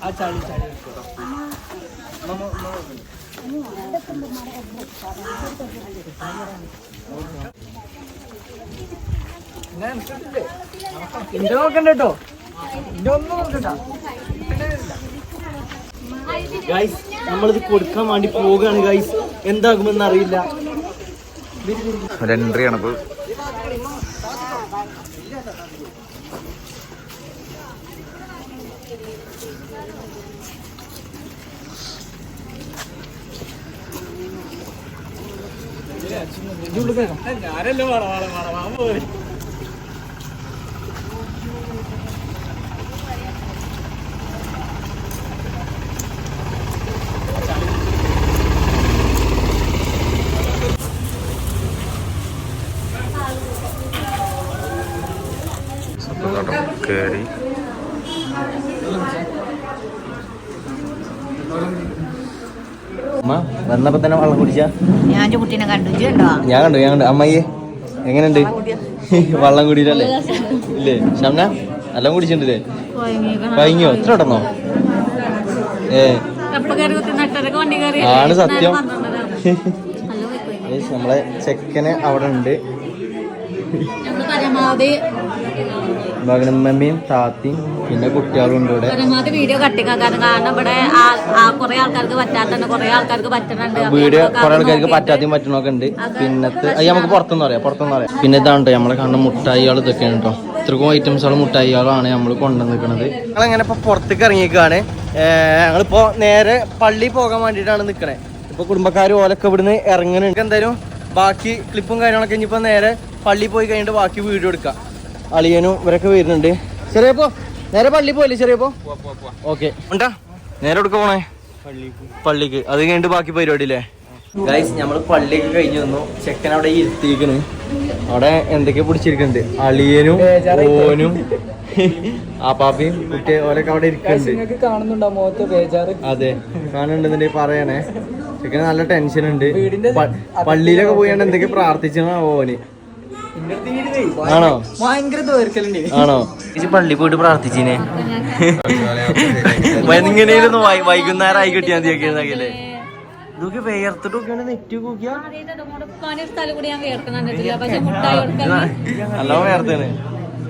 ആ ഒന്നും നോക്കണ്ട ഗൈസ് നമ്മളിത് കൊടുക്കാൻ വേണ്ടി പോവുകയാണ് ഗൈസ് എന്താകുമെന്ന് അറിയില്ല. എൻട്രി ആണ് ഞാനല്ലോ വേണം വാടാ വാടാ വാ പോയി. അമ്മ വന്നപ്പോ തന്നെ വെള്ളം കുടിച്ച? ഞാൻ കുട്ടീനെ കണ്ടു. ഞാൻ കണ്ടു ഞാൻ കണ്ടു. അമ്മയ്യേ എങ്ങനെയുണ്ട്? വള്ളം കുടിയിട്ടല്ലേ ഇല്ലേ? ഷംന എല്ലാം കുടിച്ചിട്ടുണ്ടല്ലേ? കഴിഞ്ഞോ എത്ര ഇടന്നോ ഏ. ആണ് സത്യം. നമ്മളെ ചെക്കന് അവിടെ ഉണ്ട്. പരമാവധി മകനമ്മയും താത്തിയും പിന്നെ കുട്ടികളും ഇവിടെ. പരമാവധി വീഡിയോ കട്ടിക്കാക്കാൻ കാരണം ഇവിടെ കുറെ ആൾക്കാർക്ക് പറ്റാത്തുണ്ട് കുറെ ആൾക്കാർക്ക് വീഡിയോ കുറെ ആൾക്കാർക്ക് നോക്കി- പറ്റണൊക്കെ ഉണ്ട്. പിന്നത്തെ അത് നമുക്ക് പുറത്തുനിന്ന് പറയാം പുറത്തുനിന്ന് പറയാം പിന്നെ ഇതാണ് നമ്മളെ കാണുന്ന മുട്ടായികൾ ഇതൊക്കെയാണ് കേട്ടോ ഇത്രക്കും ഐറ്റംസുകൾ മുട്ടായികളാണ് നമ്മൾ കൊണ്ടുവന്നിരിക്കുന്നത് ഞങ്ങളെങ്ങനെ ഇപ്പൊ പുറത്തേക്ക് ഇറങ്ങിയേക്കാണ് ഞങ്ങളിപ്പോ നേരെ പള്ളി പോകാൻ വേണ്ടിയിട്ടാണ് നിൽക്കണേ ഇപ്പൊ കുടുംബക്കാർ ഓലൊക്കെ ഇവിടുന്ന് ഇറങ്ങുന്നുണ്ട് എന്തായാലും ബാക്കി ക്ലിപ്പും കാര്യങ്ങളൊക്കെ ഇനിയിപ്പോ നേരെ പള്ളി പോയി കഴിഞ്ഞിട്ട് ബാക്കി വീഡിയോ എടുക്കാം. അളിയനും ഇവരൊക്കെ വരുന്നുണ്ട്. ചെറിയപ്പോ നേരെ പള്ളി പോയില്ലേ ചെറിയപ്പോ? ഓക്കെ. ഉണ്ടാ? നേരെ എടുക്ക പോണേ? പള്ളിക്ക്. അത് കഴിഞ്ഞിട്ട് ബാക്കി പരിപാടി അല്ലേ ഗൈസ് നമ്മൾ പള്ളിക്ക് കഴിഞ്ഞു വന്നു. ചെക്കൻ അവിടെ ഇരുത്തിയിരിക്കണ്. അവിടെ എന്തൊക്കെ പിടിച്ചിരിക്കുന്നുണ്ട്? അളിയനും ഓനും ആപ്പാപ്പയും കുട്ടി ഓലൊക്കെ അവിടെ ഇരിക്കുന്നുണ്ട്. കാണുന്നുണ്ടോ മുഖത്ത് ബേജാറ്? അതെ. കാണുന്നുണ്ടെന്നുണ്ടെങ്കിൽ പറയണേ. ചെക്കന് നല്ല ടെൻഷൻ ഉണ്ട്. പള്ളിയിലൊക്കെ പോയാണ്ട് എന്തൊക്കെ പ്രാർത്ഥിച്ചാ ഓന്. ആണോ? ആണോ? ചേച്ചി പള്ളി പോയിട്ട് പ്രാർത്ഥിച്ചിനെ. എങ്ങനെയൊന്ന് വൈകുന്നേരം ആയി കിട്ടിയാൽ മതിയൊക്കെ ഇതൊക്കെ വേർത്തിട്ടൊക്കെയാണ് നെറ്റ് നല്ല വേർത്താണ്.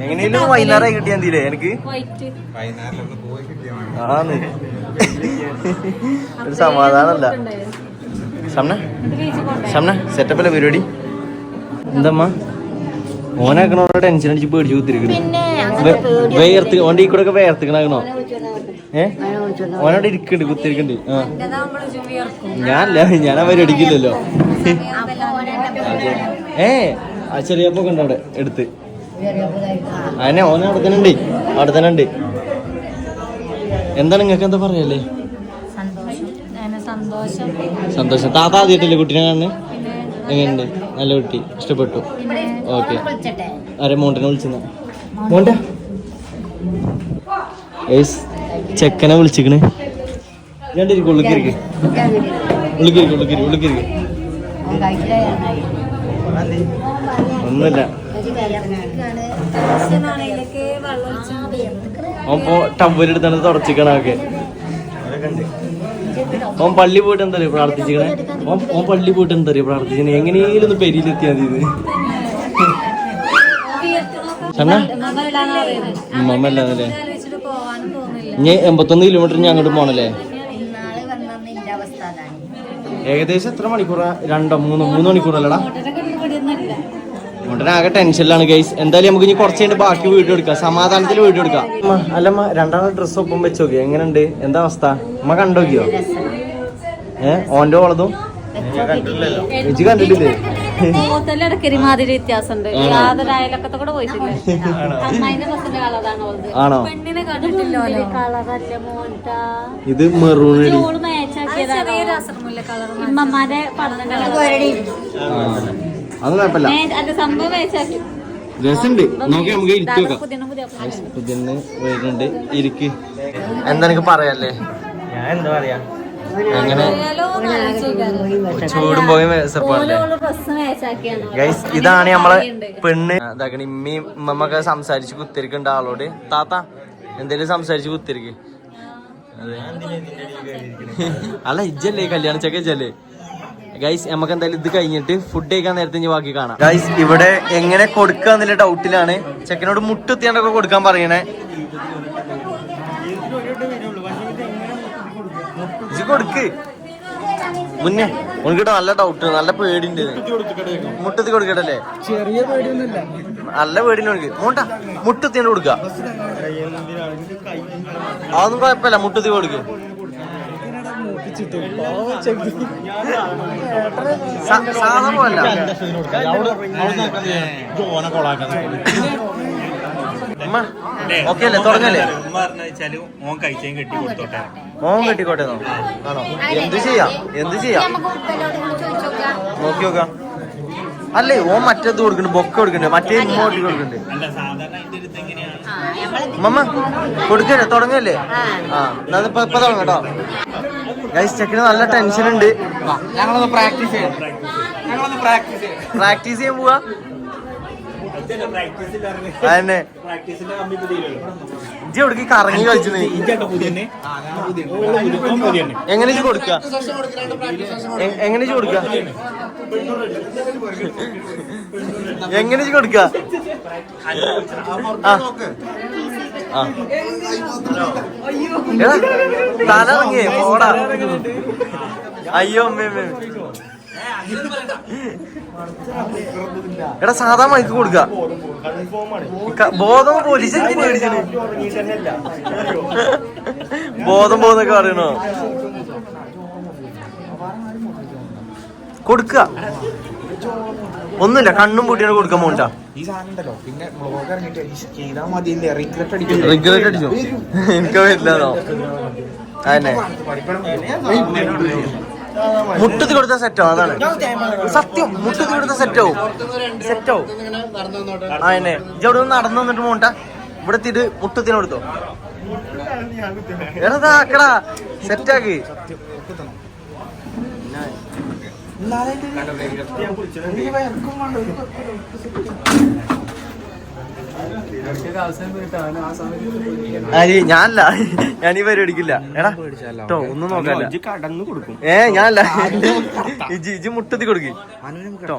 എങ്ങനെയും വൈകുന്നേരമായി കിട്ടിയാ മതിയില്ലേ എനിക്ക്? ആന്ന്. ഒരു സമാധാനല്ല. ഷംന? ഷംന സെറ്റപ്പല്ലേ പരിപാടി? എന്തമ്മ? ഓനാക്കണോടെ ടെൻഷൻ അടിച്ച് പേടിച്ച് കുത്തിരിക്കണു വേർത്ത് ഓന്റെ ഈ കൂടെ ഒക്കെ വേർത്തിക്കണാക്കണോ? ഏ? ഓനോട് ഇരിക്കണ്ട് കുത്തിരിക്കണ്ട്. ആ. ഞാനല്ല ഞാൻ ആ പരിപാടി അടിക്കില്ലല്ലോ ഏ ആ ചെറിയപ്പൊക്കെ ഉണ്ട് അവിടെ എടുത്ത്. അതിനെ ഓന അവിടെ തന്നെ ഉണ്ട് അവിടെ തന്നെ ഉണ്ട്. എന്താണ് നിങ്ങൾക്ക് എന്താ പറയല്ലേ? സന്തോഷം. അങ്ങനെ സന്തോഷം. സന്തോഷം. താത്ത ആദ്യമായിട്ടല്ലേ കുട്ടീനെ കാണുന്നത് എങ്ങനെയുണ്ട്? നല്ല കുട്ടി ഇഷ്ടപ്പെട്ടു. ഓക്കെ ആരെ മോണ്ടനെ വിളിച്ചെന്നാ? മോണ്ട. ഏസ് ചെക്കനെ വിളിച്ചിക്കണ് രണ്ടിരിക്കും ഉള്ളിക്കിരിക്ക് ഉള്ളിക്കിരിക്കും ഉള്ളിക്കിരി ഉള്ളിക്കിരിക്ക് ഒന്നുമില്ല. അപ്പോ പോ ടവലെടുത്താണ് തുടച്ചിക്കണൊക്കെ ഓൻ പള്ളി പോയിട്ട് എന്താ പറയുക പ്രാർത്ഥിച്ചിക്കണേ ഓൻ ഓൻ പള്ളി പോയിട്ട് എന്താ പറയുക പ്രാർത്ഥിച്ചേ എങ്ങനെയും ഒന്ന് പെരിയിലെത്തിയാ മതി ഇത്. ഷണ്ണ ഉമ്മ അല്ലാതല്ലേ ഇനി എൺപത്തൊന്ന് കിലോമീറ്റർ ഞാൻ അങ്ങോട്ട് പോണല്ലേ? ഏകദേശം എത്ര മണിക്കൂറാ? രണ്ടോ മൂന്നോ? മൂന്ന് മണിക്കൂറല്ലടാ? ഉടനെ ആകെ ടെൻഷനിലാണ് ഗൈസ് എന്തായാലും നമുക്ക് ഇനി കുറച്ച് കഴിഞ്ഞ് ബാക്കി വീഡിയോ എടുക്കാം. സമാധാനത്തിൽ വീഡിയോ എടുക്കാം. അല്ലമ്മ രണ്ടാമത്തെ ഡ്രസ്സ് ഒപ്പം വെച്ചോക്കിയോ? എങ്ങനെയുണ്ട്? എന്താ അവസ്ഥ? അമ്മ കണ്ടോക്കിയോ? ഏ? ഓന്റെ ഓളതും? ഇജ്ജ് കണ്ടിട്ടില്ലേ? മാതിരി വ്യത്യാസമുണ്ട്. യാതൊരു അയലക്കത്തെ കൂടെ പോയിട്ടില്ല? ആണോ? പെണ്ണിനെ കണ്ടിട്ടില്ലല്ലോ. കളറല്ല മോണ്ട ഇത് ഇമ്മമാരെ പഠനം അത് കുഴപ്പമില്ല. സംഭവം മാച്ചാക്കി. രസമുണ്ട്. നോക്കി നമുക്ക് ഇരുത്തി വെക്കാം. പുതിയ വരുന്നുണ്ട്. ഇരിക്ക്. എന്താ എനിക്ക് പറയാല്ലേ? ഞാൻ എന്താ പറയാ? അങ്ങനെ പോയാലോ എന്ന് ആലോചിക്കാറ്. ചൂടും പോയി വിശപ്പാണല്ലേ ഓലോൾ ഡ്രസ്സ് മേച്ചാക്കിയാണ് ഗൈസ് ഇതാണ് നമ്മളെ പെണ്ണ്. ഇതാക്കണ ഇമ്മയും ഉമ്മമ്മൊക്കെ സംസാരിച്ച് കുത്തിരിക്കുന്നുണ്ട് ആളോട്. താത്ത എന്തേലും സംസാരിച്ച് കുത്തിരിക്ക്. അല്ല ഇജ്ജല്ലേ കല്യാണ ചെക്ക ഇജ്ജല്ലേ? ഗൈസ് നമുക്ക് എന്തായാലും ഇത് കഴിഞ്ഞിട്ട് ഫുഡ് കഴിക്കാൻ നേരത്തെ ഇനി ബാക്കി കാണാം. ഗൈസ് ഇവിടെ എങ്ങനെ കൊടുക്കുക എന്നുള്ള ഡൗട്ടിലാണ് ചെക്കനോട് മുട്ടുത്തിയാണ്ടൊക്കെ കൊടുക്കാൻ പറയണേ. ഇജ്ജ് കൊടുക്ക്. മുന്നേ ഉനക്കിട്ട് നല്ല ഡൗട്ട് നല്ല പേടിണ്ട്. മുട്ടത്തി കൊടുക്കട്ടല്ലേ? ചെറിയ പേടിയൊന്നുമില്ല. നല്ല പേടിന് ഉനക്ക് മോണ്ട മുട്ടത്തി കൊടുക്ക. അതൊന്നും കുഴപ്പമില്ല മുട്ടത്തി കൊടുക്ക്. ഓക്കെ അല്ലേ തുടങ്ങല്ലേ? ഉമ്മ പറഞ്ഞാൽ മോൻ കഴിച്ചേം കെട്ടി കൊടുത്തോട്ടെ. മോൻ കെട്ടിക്കോട്ടെ? ആണോ? എന്ത് ചെയ്യാം? എന്ത് ചെയ്യാം? നോക്കി നോക്കാം അല്ലേ ഓൻ മറ്റേത് കൊടുക്കണ്ട് ബൊക്ക കൊടുക്കണ്ട് മറ്റേ ഇങ്ങോട്ട് കൊടുക്കണ്ട്. മമ്മ കൊടുക്കല്ലേ? തുടങ്ങല്ലേ? ആ എന്നാ ഇപ്പൊ ഇപ്പൊ തുടങ്ങാം കേട്ടോ. ഗൈസ് ചെക്കിന് നല്ല ടെൻഷൻ ഉണ്ട്. ഞങ്ങളൊന്ന് പ്രാക്ടീസ് ചെയ്യാം. ഞങ്ങളൊന്ന് പ്രാക്ടീസ് ചെയ്യാം. പ്രാക്ടീസ് ചെയ്യാൻ പോവാ. അതന്നെ. പ്രാക്ടീസിന്റെ ഇജ്ജ് എവിടേക്ക് കറങ്ങി കളിച്ചു നീ എങ്ങനെ ഇജ്ജ് കൊടുക്ക എങ്ങനെ ഇജ്ജ് കൊടുക്ക? എങ്ങനെ ഇജ്ജ് കൊടുക്ക? ആ. ആ. എടാ, തല ഇറങ്ങിയേ പോടാ. അയ്യോ അമ്മേ അമ്മേ. എടാ സാധാ മൈക്ക് കൊടുക്ക. ബോധം പോലീസ് മേടിച്ചു ബോധം ബോധമൊക്കെ പറയണോ? കൊടുക്ക. ഒന്നുമില്ല കണ്ണും പൂട്ടിയാണ് കൊടുക്കാൻ പോണ്ട റിഗ്രറ്റ് അടിച്ചോ? എനിക്ക് വരില്ലല്ലോ അതന്നെ. മുട്ടത്തി കൊടുത്ത സെറ്റോ അതാണ്. സത്യം മുട്ടത്തി കൊടുത്ത സെറ്റോ സെറ്റാവും ആ എന്നെ. അവിടെ നിന്ന് നടന്നു വന്നിട്ട് പോണ്ട. ഇവിടെ എത്തിയിട്ട് മുട്ടത്തിന് കൊടുത്തോ. എടാ ആക്കടാ. സെറ്റാക്ക് ആര് ഞാനല്ല. ഞാൻ ഈ പരിപാടിക്കില്ല എടാ കേട്ടോ ഒന്നും നോക്കാല്ല കടന്നു കൊടുക്കും. ഏ ഞാനല്ല. ഇജി ഇജി മുട്ടത്തി. കൊടുക്ക്. കേട്ടോ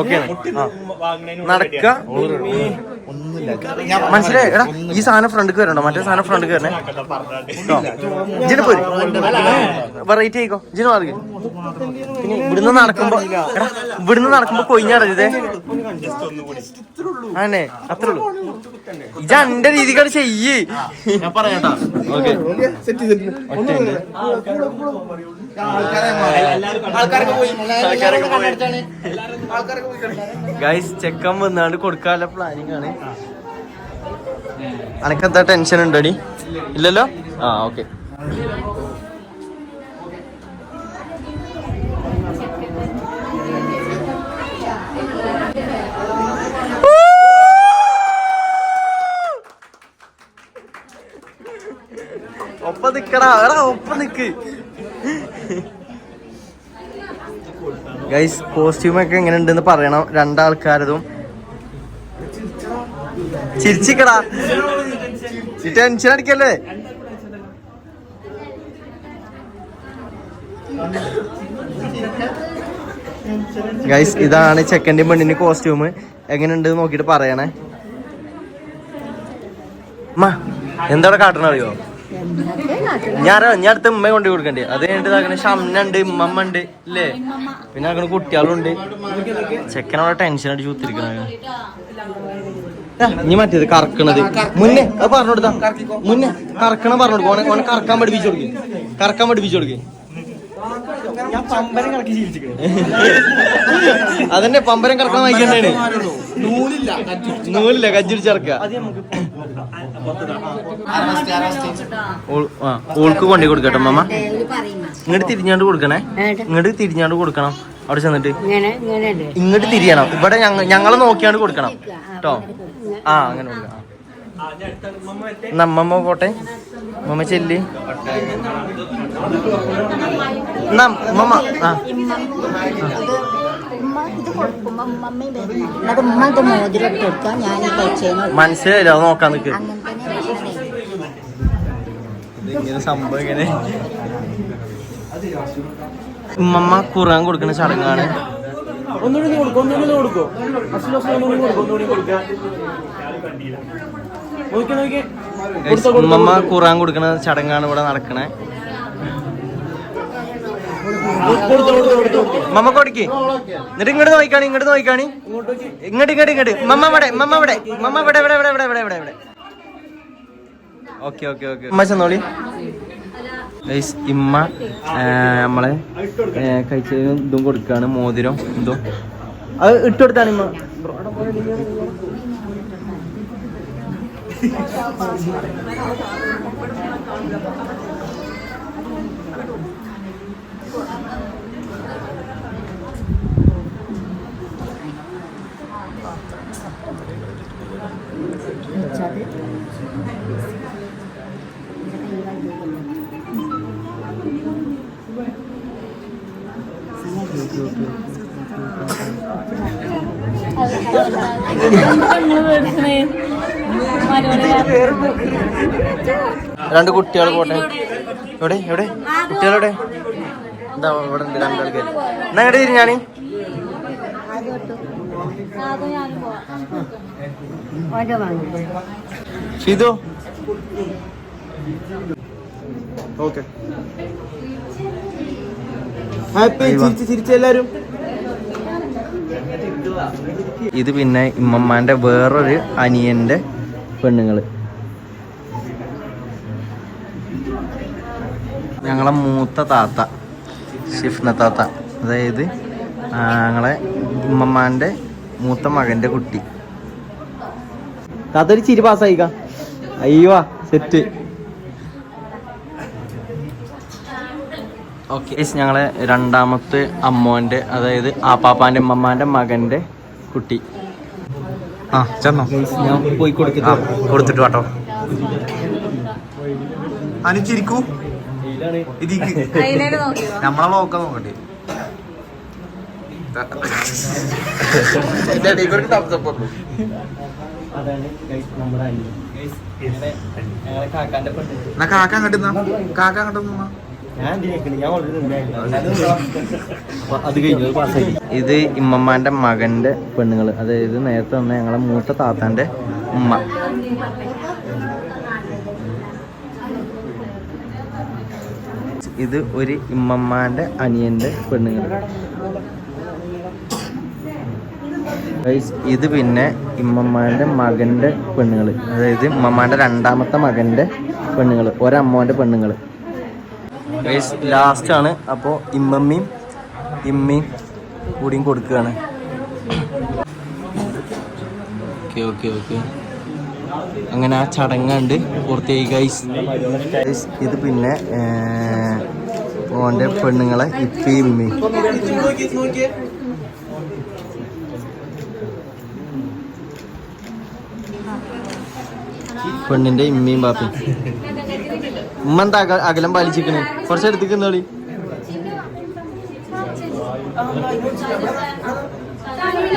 ഓക്കെ. നടക്ക. മനസ്സിലായി? എടാ ഈ സാധനം ഫ്രണ്ടിക്ക് വരണോ മറ്റേ സാധനം ഫ്രണ്ടിക്ക് വരണേ. കേട്ടോ ഇജിന് പോര്. വെറൈറ്റി ആയിക്കോ. ഇജിന് മാറി പിന്നെ ഇവിടുന്ന് നടക്കുമ്പോ എടാ ഇവിടുന്ന് നടക്കുമ്പോ കൊയിഞ്ഞടരുതേ അതന്നെ അത്രേ ഉള്ളൂ. ഇജ എന്റെ രീതിക്കാണ് ചെയ്യ്. ഞാൻ പറയാട്ടാ. ഓക്കെ. ഗൈസ് ചെക്കൻ വന്നാണ്ട് കൊടുക്കാനുള്ള പ്ലാനിങ് ആണ്. അനക്കെന്താ ടെൻഷൻ ഉണ്ടോടി? ഇല്ലല്ലോ? ആ ഓക്കെ ഒപ്പം നിക്കടാ എടാ ഒപ്പം നിക്ക്. ഗൈസ് കോസ്റ്റ്യൂമൊക്കെ എങ്ങനെ ഉണ്ടെന്ന് പറയണം. രണ്ടാൾക്കാരതും ചിരിച്ചിക്കടാ. ടെൻഷൻ അടിക്കല്ലേ? ഗൈസ് ഇതാണ് ചെക്കന്റെ പെണ്ണിന് കോസ്റ്റ്യൂം എങ്ങനെയുണ്ട് നോക്കിയിട്ട് പറയണേ. അമ്മ എന്താ കാട്ടണ അറിയോ? ഞാൻ ഞാൻ അടുത്ത ഉമ്മ കൊണ്ടു കൊടുക്കണ്ടേ. അത് കഴിഞ്ഞിട്ട് ഷംന ഉമ്മമ്മ ഉണ്ട് ഇല്ലേ? പിന്നെ അങ്ങനെ കുട്ടികളുണ്ട്. ചെക്കനവിടെ ടെൻഷൻ അടിച്ച് കുത്തിരിക്കണ ഇനി മറ്റേത് കറക്കണത്. മുന്നേ അത് പറഞ്ഞു കൊടുത്താ മുന്നേ കറക്കണ പറഞ്ഞു കൊടുക്കും ഓനെ കറക്കാൻ പഠിപ്പിച്ചു കൊടുക്കും. കറക്കാൻ പഠിപ്പിച്ചു കൊടുക്കും. അതന്നെ പമ്പരം കറക്കാൻ വായിക്കണ്ടാണ് നൂലില്ല നൂലില്ല കജ്ജിടിച്ചിറക്ക അത് നമുക്ക് ഓൾ- ആ, ഓൾക്ക് കൊണ്ടി കൊടുക്കട്ടെ മാമ. ഇങ്ങോട്ട് തിരിഞ്ഞാണ്ട് കൊടുക്കണേ. ഇങ്ങോട്ട് തിരിഞ്ഞാണ്ട് കൊടുക്കണം. അവിടെ ചെന്നിട്ട്? ഇങ്ങോട്ട് തിരിയണം. ഇവിടെ ഞങ്ങൾ നോക്കിയാണ് കൊടുക്കണം. കേട്ടോ ആ അങ്ങനെ കൊടുക്കണം നമ്മമ്മ പോട്ടെ. മമ്മ ചെല്ലി. മമ്മ ആ. മനസ്സിലായില്ല? അത് നോക്കാൻ നിക്ക്. ഇങ്ങനെ സംഭവം ഇങ്ങനെ. ഉമ്മമ്മ ഖുറാൻ കൊടുക്കുന്ന ചടങ്ങാണ്. ഒന്നുകൂടി കൊടുക്കും ഒന്നുകൂടി ഒന്നുകൂടി ഒന്നുകൂടി ഉമ്മമ്മ കുറാൻ കൊടുക്കുന്ന ചടങ്ങാണ് ഇവിടെ നടക്കണേ. മമ്മ കൊടുക്ക്. എന്നിട്ട് ഇങ്ങോട്ട് നോക്കിക്കാണി ഇങ്ങോട്ട് നോക്കിക്കാണി. ഇങ്ങോട്ട് ഇങ്ങോട്ട് ഇങ്ങോട്ട് മമ്മ ഇവിടെ മമ്മ ഇവിടെ മമ്മ ഇവിടെ ഇവിടെ ഇവിടെ ഇവിടെ ഇവിടെ ഇവിടെ. Okay okay okay. ഉമ്മ ചെന്നോളി. ഗൈസ് ഇമ്മ നമ്മളെ കഴിച്ചതിന് ഇതും കൊടുക്കാണ് മോതിരം എന്തോ അത് ഇട്ട് കൊടുത്താണ് ഇമ്മ. രണ്ട് കുട്ടികൾ പോട്ടെ. എവിടെ? എവിടെ? കുട്ടികളെവിടെ? എന്താ ഇവിടെ ഉണ്ട് രണ്ടാൾക്ക് എന്നാ എവിടെ തിരിഞ്ഞാണി ഷിതു? ഓക്കെ. ഹാപ്പി ചിരിച്ച് ചിരിച്ചെല്ലാരും ഇത് പിന്നെ ഇമ്മമ്മാന്റെ വേറൊരു അനിയന്റെ പെണ്ണുങ്ങൾ. ഞങ്ങളെ മൂത്ത താത്ത ഷിഫ്ന താത്ത. അതായത് ഞങ്ങളെ ഇമ്മമ്മാന്റെ മൂത്ത മകന്റെ കുട്ടി. താത്തൊരു ചിരി പാസ്സായിക്ക അയ്യോ സെറ്റ് ഓക്കെ ഞങ്ങളെ രണ്ടാമത്തെ അമ്മോന്റെ അതായത് ആപ്പാപ്പാന്റെ അമ്മമാന്റെ മകന്റെ കുട്ടി. ആ ചെന്നോ? ഞാൻ പോയി ആ കൊടുക്കട്ടെ കൊടുത്തിട്ട് വാട്ടോ. അനിച്ചിരിക്കൂ ഇതിക്ക് നമ്മളെ നോക്കാൻ എന്നാ കാക്ക അങ്ങോട്ട് കാക്ക അങ്ങോട്ട് നിന്നാ? കഴിഞ്ഞു ഇത് ഇമ്മമ്മാന്റെ മകന്റെ പെണ്ണുങ്ങൾ. അതായത് നേരത്തെ വന്ന ഞങ്ങളെ മൂത്ത താത്താന്റെ ഉമ്മ. ഇത് ഒരു ഇമ്മമ്മാന്റെ അനിയന്റെ പെണ്ണുങ്ങൾ ഇത് പിന്നെ ഇമ്മമ്മാന്റെ മകന്റെ പെണ്ണുങ്ങൾ അതായത് ഇമ്മമ്മാന്റെ രണ്ടാമത്തെ മകന്റെ പെണ്ണുങ്ങൾ ഒരമ്മോന്റെ പെണ്ണുങ്ങൾ ലാസ്റ്റ് ആണ്. അപ്പോൾ ഇമ്മമ്മയും ഇമ്മയും കൂടിയും കൊടുക്കുകയാണ്. ഓക്കെ ഓക്കെ ഓക്കെ അങ്ങനെ ആ ചടങ്ങുണ്ട് പൂർത്തിയായി ഗൈസ് ഗൈസ് ഇത് പിന്നെ ഓന്റെ പെണ്ണുങ്ങളെ ഇപ്പയും ഇമ്മയും പെണ്ണിന്റെ ഇമ്മയും പാപ്പയും ഉമ്മ അകലം പാലിച്ചിരിക്കണേ? കുറച്ച് അടുത്തേക്ക് എന്നോളി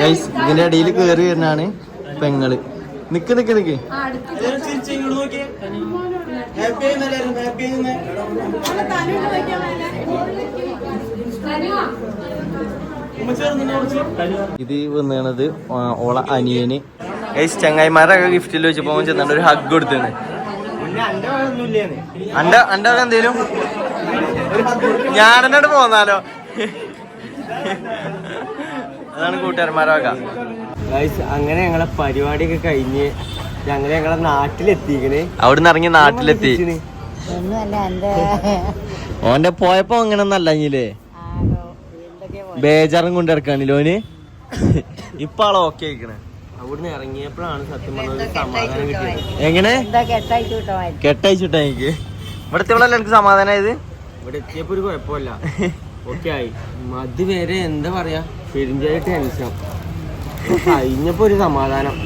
ഗൈസ് ഇതിന്റെ ഇടയിൽ കേറി വരുന്നതാണ് പെങ്ങൾ. നിക്ക് നിക്ക് നിക്ക്. ഇത് വന്നത് ഓള അനിയന്. ഗൈസ് ചങ്ങായിമാരൊക്കെ ഗിഫ്റ്റിൽ വെച്ചപ്പോ അവൻ ചെന്നിട്ട് ഒരു ഹഗ് കൊടുത്തേന്ന് അന്റെ അന്റെ അവിടെ എന്തേലും? ഞാനെന്നോട് പോന്നാലോ? അതാണ് കൂട്ടുകാരന്മാരൊക്കെ അങ്ങനെ ഞങ്ങളെ പരിപാടിയൊക്കെ കഴിഞ്ഞ് ഞങ്ങൾ ഞങ്ങളെ നാട്ടിലെത്തിക്കണ്. അവിടുന്ന് ഇറങ്ങി നാട്ടിലെത്തി. ഓന്റെ പോയപ്പോ അങ്ങനെ ഒന്നല്ല ബേജാറും കൊണ്ട് ഇറക്കാണില്ലോ ഓന്? ഇപ്പൊ ആളെ ഓക്കെ ആയിക്കണേ. അവിടുന്ന് ഇറങ്ങിയപ്പോഴാണ് സത്യം പറഞ്ഞത് സമാധാനം കിട്ടിയത്. എങ്ങനെ? കെട്ടയച്ചിട്ടാ എനിക്ക്. ഇവിടെ ഇവിടെ എനിക്ക് സമാധാനമായത് ഇവിടെ എത്തിയപ്പോ ഒരു കുഴപ്പമില്ല. ഓക്കെ ആയി. അതുവരെ എന്താ പറയാ? പെരിഞ്ചായിട്ട് ടെൻഷൻ. കഴിഞ്ഞപ്പോ ഒരു സമാധാനം.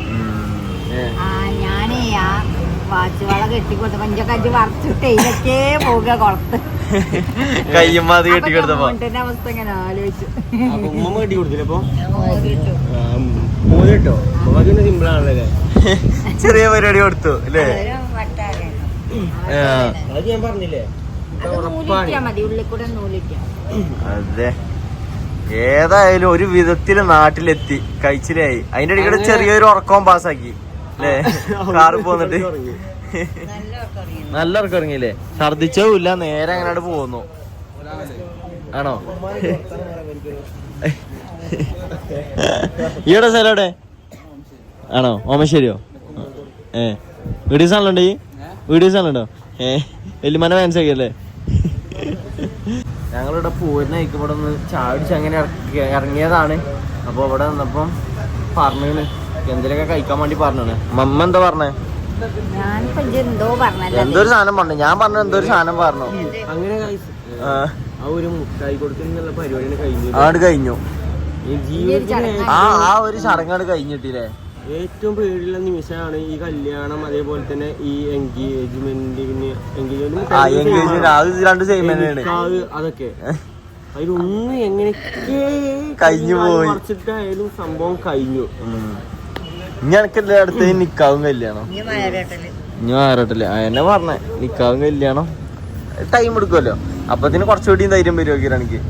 വാച്ചുവള കെട്ടിക്കൊടുത്ത പഞ്ചക്കഞ്ച് വറച്ചിട്ട് ഇതൊക്കെ പോവുക കുളത്ത്. കയ്യുമ്മ അത് കെട്ടിക്കെടുത്തപ്പോ? മോന്റെ അവസ്ഥ ഇങ്ങനെ ആലോചിച്ചു. അപ്പൊ ഉമ്മ കെട്ടി കൊടുത്തില്ല അപ്പൊ? മൂന്ന് കിട്ടോ ഉമ്മക്ക് സിമ്പിൾ ആണല്ലേ ചെറിയ പരിപാടി കൊടുത്തു അല്ലേ? ഞാൻ പറഞ്ഞില്ലേ? അതെ. ഏതായാലും ഒരു വിധത്തിൽ നാട്ടിലെത്തി കഴിച്ചിലായി. അതിന്റെ ഇടയ്ക്ക് ചെറിയൊരു ഉറക്കവും പാസ്സാക്കി. അല്ലേ കാറ് പോന്നിട്ട്. നല്ല ഉറക്കം ഇറങ്ങിയില്ലേ ഛർദിച്ചോല്ല നേരെ അങ്ങനെ പോകുന്നു ആണോ? ഈടെ സ്ഥലം എവിടെ? ആണോ? ഓമശ്ശേരിയോ? ഏ. വീഡിയോസ് ആണല്ലോ ഈ? വീഡിയോസ് ആണല്ലോ ഏ. വലിയ അല്ലേ? ഞങ്ങളിവിടെ പോരുന്ന ഇവിടെ ഒന്ന് ചാടിച്ച് അങ്ങനെ ഇറങ്ങിയതാണ്. അപ്പോൾ ഇവിടെ നിന്നപ്പം പറഞ്ഞാണ് എന്തെങ്കിലുമൊക്കെ കഴിക്കാൻ വേണ്ടി പറഞ്ഞാണ്. മമ്മ എന്താ പറഞ്ഞേ? എന്തൊരു സാധനം പറഞ്ഞു? ഞാൻ പറഞ്ഞു എന്തൊരു സാധനം പറഞ്ഞു. അങ്ങനെ ഒരു മുട്ടായി പരിപാടിയാണ് കഴിഞ്ഞു. അങ്ങോട്ട് കഴിഞ്ഞു ആ ആ ഒരു ചടങ്ങാണ് കഴിഞ്ഞിട്ടില്ലേ? ഏറ്റവും പേടിയുള്ള നിമിഷമാണ് ഈ കല്യാണം അതേപോലെ തന്നെ ഈ എൻഗേജ്മെന്റ് പിന്നെ എൻഗേജ്മെന്റ് അതൊക്കെ. അതിലൊന്നും എങ്ങനെയൊക്കെ കഴിഞ്ഞു പോയി. സംഭവം കഴിഞ്ഞു. ഇനി അടുത്ത് നിക്കാവും കല്യാണം. ഇനി ആരട്ടല്ലേ എന്നെ പറഞ്ഞേ നിക്കാവും കല്യാണം. ടൈം എടുക്കുമല്ലോ അപ്പത്തിന് കുറച്ചുകൂടി ധൈര്യം വരുമോ എനിക്ക്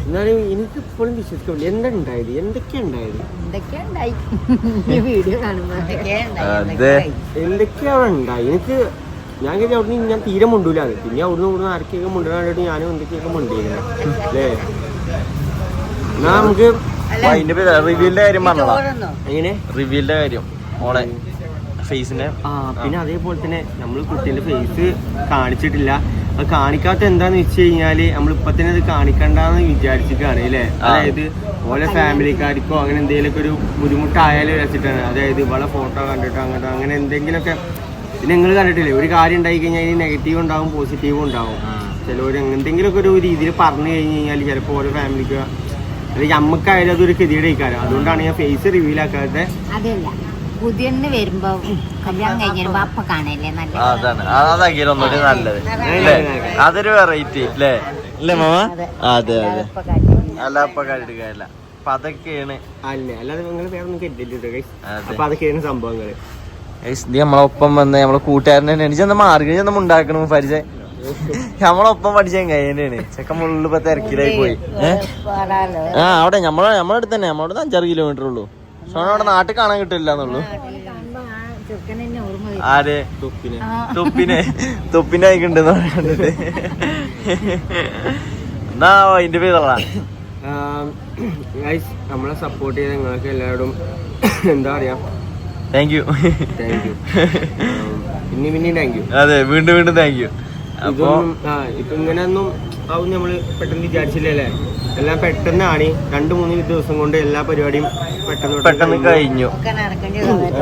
എന്നാലും എനിക്ക് ഇപ്പോഴും എന്താ ഉണ്ടായത്? എന്തൊക്കെയാ ഉണ്ടായത്? ഉണ്ടായി? എനിക്ക് ഞാൻ അവിടുന്ന് ഞാൻ തീരെ മുണ്ടൂല. പിന്നെ അവിടുന്ന് ഇവിടുന്ന് ആർക്കൊക്കെ മുണ്ടാനായിട്ട് ഞാനും എന്തൊക്കെയൊക്കെ മുണ്ടിയിരുന്നു അല്ലേ? എന്നാ നമുക്ക് റിവ്യൂലിന്റെ കാര്യം പറഞ്ഞതാ എങ്ങനെ? റിവ്യൂലിന്റെ കാര്യം. മോളെ ഫേസിന്റെ ആ പിന്നെ അതേപോലെ തന്നെ നമ്മൾ കുട്ടീന്റെ ഫേസ് കാണിച്ചിട്ടില്ല. അത് കാണിക്കാത്ത എന്താന്ന് വെച്ച് കഴിഞ്ഞാൽ നമ്മൾ ഇപ്പൊ തന്നെ അത് കാണിക്കണ്ടെന്ന് വിചാരിച്ചിട്ടാണ് അല്ലേ. അതായത് ഓരോ ഫാമിലിക്കാർക്കോ അങ്ങനെ എന്തെങ്കിലുമൊക്കെ ഒരു ബുദ്ധിമുട്ടായാലും വെച്ചിട്ടാണ് അതായത് ഇവളെ ഫോട്ടോ കണ്ടിട്ടോ അങ്ങോട്ടോ അങ്ങനെ എന്തെങ്കിലുമൊക്കെ പിന്നെ നിങ്ങൾ കണ്ടിട്ടില്ലേ? ഒരു കാര്യം ഉണ്ടായി കഴിഞ്ഞാൽ ഇനി നെഗറ്റീവ് ഉണ്ടാവും പോസിറ്റീവ് ഉണ്ടാവും. ചിലവർ എന്തെങ്കിലുമൊക്കെ ഒരു രീതിയിൽ പറഞ്ഞു കഴിഞ്ഞ് കഴിഞ്ഞാൽ ചിലപ്പോൾ ഓരോ ഫാമിലിക്ക് അല്ലെങ്കിൽ അമ്മക്കായാലും അതൊരു ഗതിയുടെ അതുകൊണ്ടാണ് ഞാൻ ഫേസ് റിവീൽ ആക്കാതെ അതല്ല. പുതിയെന്ന് വരുമ്പോ കല്യാണം കഴിഞ്ഞ് അപ്പ അപ്പൊ കാണല്ലേ നല്ല ആ, അതാണ്. അതാക്കിയാലും ഒന്നുകൂടി നല്ലത്. അല്ലേ? അതൊരു വെറൈറ്റി അല്ലേ? അല്ലേ മാമ? അതെ. അതെ അല്ല അപ്പൊ കണ്ടെടുക്കാല്ല അപ്പൊ അതൊക്കെയാണ്. അല്ലേ അല്ലാതെ നിങ്ങൾ വേറെ ഒന്നും കരുതില്ല ഗൈസ് അതെ. അപ്പൊ അതൊക്കെയാണ് സംഭവങ്ങൾ. നമ്മളൊപ്പം വന്ന് നമ്മളെ കൂട്ടുകാരൻ തന്നെയാണ്. ചെന്ന മാർഗം? ചെന്ന ഉണ്ടാക്കണം പരിചയം? നമ്മളൊപ്പം പഠിച്ച കഴിഞ്ഞാണ് ചെക്കൻ മുള്ളിൽ ഇപ്പൊ തിരക്കിലായി പോയി. ആ അവിടെ നമ്മളെ നമ്മളെ അടുത്ത് തന്നെ. നമ്മളവിടെ അഞ്ചാറ് കിലോമീറ്റർ ഉള്ളൂ. സോണ അവിടെ നാട്ടിൽ കാണാൻ കിട്ടില്ല എന്നുള്ളൂ. ആരെ? ആ. തുപ്പിനെ. തൊപ്പിനെ തൊപ്പിനെ കണ്ടിട്ട് എന്നാ അതിന്റെ പേരല്ല. നമ്മളെ സപ്പോർട്ട് ചെയ്ത നിങ്ങൾക്ക് എല്ലാവരും എന്താ പറയാ? താങ്ക് യു താങ്ക് യു പിന്നെ പിന്നെ താങ്ക് യു അതെ വീണ്ടും വീണ്ടും താങ്ക് യു അപ്പൊ ഇതൊന്നും ഇപ്പൊ ഇങ്ങനെയൊന്നും ആവും നമ്മൾ പെട്ടെന്ന് വിചാരിച്ചില്ലല്ലേ? എല്ലാം പെട്ടെന്നാണ്. രണ്ട് മൂന്ന് ദിവസം കൊണ്ട് എല്ലാ പരിപാടിയും പെട്ടെന്ന് പെട്ടെന്ന് കഴിഞ്ഞു.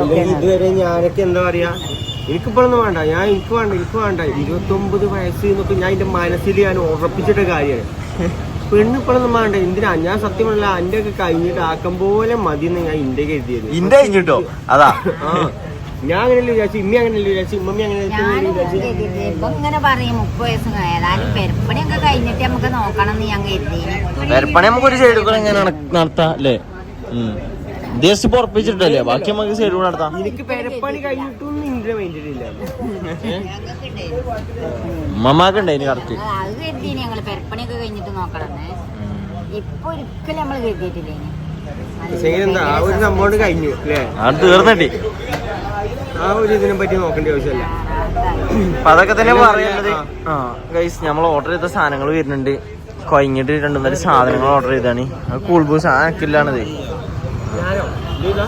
അല്ലെങ്കിൽ ഇതുവരെ ഞാനൊക്കെ എന്താ പറയാ എനിക്കിപ്പോഴൊന്നും വേണ്ട. ഞാൻ എനിക്ക് വേണ്ട എനിക്ക് വേണ്ട. ഇരുപത്തൊമ്പത് വയസ്സ് എന്നൊക്കെ ഞാൻ എന്റെ മനസ്സിൽ ഞാൻ ഉറപ്പിച്ചിട്ട കാര്യമാണ്. പെണ്ണിപ്പോഴൊന്നും വേണ്ട. എന്തിനാ? ഞാൻ സത്യം പറഞ്ഞ എന്റെ ഒക്കെ കഴിഞ്ഞിട്ട് ആക്കം പോലെ മതി എന്ന് ഞാൻ ഇന്ത്യ കരുതിയത്. ഇന്ത്യ കഴിഞ്ഞിട്ടോ? അതാ. ഞാൻ അങ്ങനെയല്ലേ വിചാരിച്ചു ഇമ്മ അങ്ങനെയല്ലേ വിചാരിച്ചു ഇമ്മമ്മ അങ്ങനെ ഇപ്പൊ ഇങ്ങനെ പറയും മുപ്പത് വയസ്സ് ഏതായാലും പെരപ്പണിയൊക്കെ കഴിഞ്ഞിട്ട് നമുക്ക് നോക്കണം എന്ന് ഞാൻ കരുതി. പെരപ്പണി നമുക്ക് ഒരു സൈഡ് കൂടെ എങ്ങനെ നടത്താം അല്ലേ? ദേശത്ത് ഉറപ്പിച്ചിട്ടല്ലേ ബാക്കി നമുക്ക് സൈഡ് കൂടെ നടത്താം. എനിക്ക് പെരപ്പണി കഴിഞ്ഞിട്ടൊന്നും മമ്മാക്ക് ഉണ്ടായിന് കറക്റ്റ് അത് കരുതി ഞങ്ങൾ പെരപ്പണിയൊക്കെ കഴിഞ്ഞിട്ട് നോക്കണം ഇപ്പൊ ഒരിക്കലും നമ്മൾ കരുതിയിട്ടില്ലേ അത് തീർന്നിട്ടി. ആ ഒരു ഇതിനെ പറ്റി നോക്കേണ്ട ആവശ്യമില്ല. അപ്പൊ അതൊക്കെ തന്നെ പറയുന്നത് ആ. ഗൈസ് നമ്മൾ ഓർഡർ ചെയ്ത സാധനങ്ങൾ വരുന്നുണ്ട്. കൊയങ്ങിട്ട് രണ്ടു നാല് സാധനങ്ങൾ ഓർഡർ ചെയ്താണ് കൂൾ ബൂസ് സാധനക്കില്ലാണത് ഞാനോ ഇതാ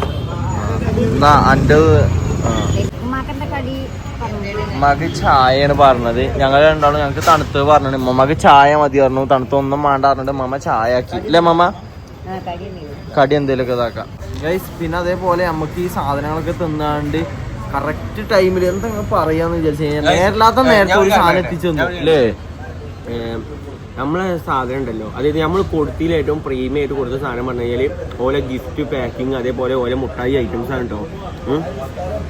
എന്നാ ഉമ്മക്ക് ചായയാണ് പറഞ്ഞത്. ഞങ്ങൾ രണ്ടാളും ഞങ്ങൾക്ക് തണുത്ത് പറഞ്ഞത് ഉമ്മക്ക് ചായ മതി പറഞ്ഞു. തണുത്ത് ഒന്നും വേണ്ട പറഞ്ഞിട്ട് മമ്മ ചായ ആക്കി. ഇല്ലേ മമ്മ ആ കടി നീ കടി എന്തേലൊക്കെ ഇതാക്കാം. ഗൈസ് പിന്നെ അതേപോലെ നമുക്ക് ഈ സാധനങ്ങളൊക്കെ തിന്നാണ്ട് കറക്റ്റ് ടൈമിൽ എന്താ പറയാന്ന് വിചാരിച്ചു കഴിഞ്ഞാൽ നേരില്ലാത്ത നേരത്തെ ഒരു സാധനം എത്തിച്ചു തന്നു. അല്ലേ നമ്മളെ സാധനം ഉണ്ടല്ലോ. അതായത് നമ്മൾ കൊടുത്തിയിൽ ഏറ്റവും പ്രീമിയം ആയിട്ട് കൊടുത്ത സാധനം പറഞ്ഞു കഴിഞ്ഞാൽ ഓലെ ഗിഫ്റ്റ് പാക്കിങ് അതേപോലെ ഓലെ മുട്ടായി ഐറ്റംസ് ആണ് കേട്ടോ.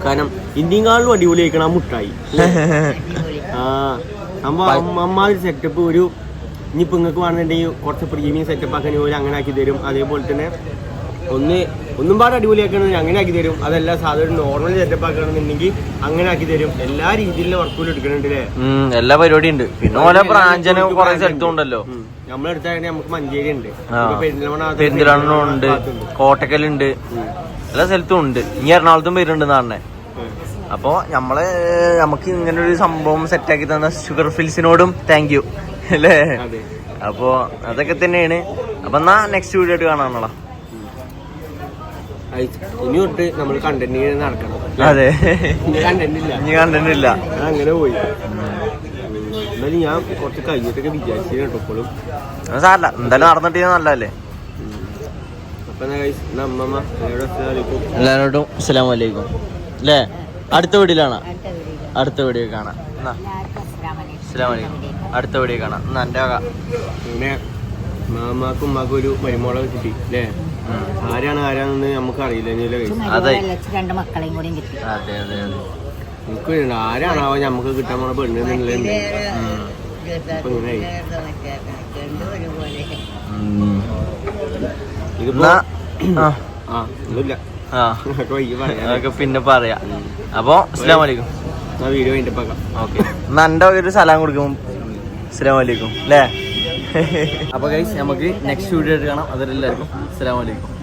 കാരണം ഇന്ത്യക്കാളിലും അടിപൊളി ആയിക്കണം ആ മുട്ടായി. ആ നമ്മ അമ്മാതിരി സെറ്റപ്പ് ഒരു ഇനിയിപ്പോൾ നിങ്ങൾക്ക് വേണമെന്നുണ്ടെങ്കിൽ കുറച്ച് പ്രീമിയം സെറ്റപ്പ് ആക്കാൻ പോലെ അങ്ങനെ ആക്കി തരും. അതേപോലെ തന്നെ ഒന്ന് ഒന്നും പാടെ അടിപൊളിയാക്കണമെങ്കിൽ അങ്ങനെ ആക്കി തരും. അതല്ല സാധാരണ നോർമൽ സെറ്റപ്പ് ആക്കണമെന്നുണ്ടെങ്കിൽ അങ്ങനെ ആക്കി തരും. എല്ലാ രീതിയിലും വർക്കുകൾ എടുക്കുന്നുണ്ട് അല്ലേ എല്ലാ പരിപാടിയും ഉണ്ട് പിന്നെ ഓരോ ബ്രാഞ്ചിന് കുറെ സ്ഥലത്തും ഉണ്ടല്ലോ. നമ്മളെടുത്താൽ നമുക്ക് മഞ്ചേരി ഉണ്ട്. ആ. ഉണ്ട് ഭാഗത്ത് ഉണ്ട്. എല്ലാ സ്ഥലത്തും ഉണ്ട്. ഇനി എറണാകുളത്തും പേരുണ്ട് പറഞ്ഞേ. അപ്പോൾ അപ്പോ നമ്മൾ നമുക്ക് ഇങ്ങനെ ഒരു സംഭവം സെറ്റ് ആക്കി തന്ന ഷുഗർ ഫിൽസിനോടും താങ്ക് യു അല്ലേ? അപ്പോൾ അപ്പോ അതൊക്കെ തന്നെയാണ്. അപ്പൊ എന്നാ നെക്സ്റ്റ് വീഡിയോ ആയിട്ട് കാണാനുള്ള ഇനി തൊട്ട് നമ്മൾ കണ്ടന്റ് നടക്കണം. അതെ. ഇനി കണ്ടന്റ് ഇല്ല. ഞാൻ അങ്ങനെ പോയി. എന്നാലും ഞാൻ കുറച്ച് കഴിഞ്ഞിട്ടൊക്കെ വിചാരിച്ചു കേട്ടോ ഇപ്പോഴും. സാറല്ല എന്തായാലും നടന്നിട്ട് നല്ലതല്ലേ. എല്ലാവരോടും അസ്സലാം വലൈക്കും അല്ലേ അടുത്ത വീടിലാണ് അടുത്ത വീഡിയോ കാണാം. അസ്സലാം വലൈക്കും അടുത്ത വീഡിയോ കാണാം. എന്നാ എന്റെ മാമാക്കും ഉമ്മാക്കും ഒരു മരുമോളെ കിട്ടി അല്ലേ ആരാണ് ആരാണെന്ന് നമുക്ക് അറിയില്ല അതെ. രണ്ട് മക്കളെയും കൂടി കിട്ടി. അതെ അതെ അതെ. നമുക്ക്. ആരാണാവോ നമുക്ക് കിട്ടാൻ പോണ പെണ്ണ് എന്നുള്ളത്. ഇതിപ്പോ ആ. ഒന്നുമില്ല പിന്നെ പറയാ. അപ്പോ അസ്ലാം വലൈക്കും വീഡിയോ ഓക്കെ. എന്നാ എന്റെ ഒരു സലാം കൊടുക്കും. അസ്ലാം വലൈക്കും അല്ലേ അപ്പൊ ഗൈസ് നമുക്ക് നെക്സ്റ്റ് വീഡിയോ ആയിട്ട് കാണാം അതെല്ലാവർക്കും. അസ്സലാം വലൈക്കും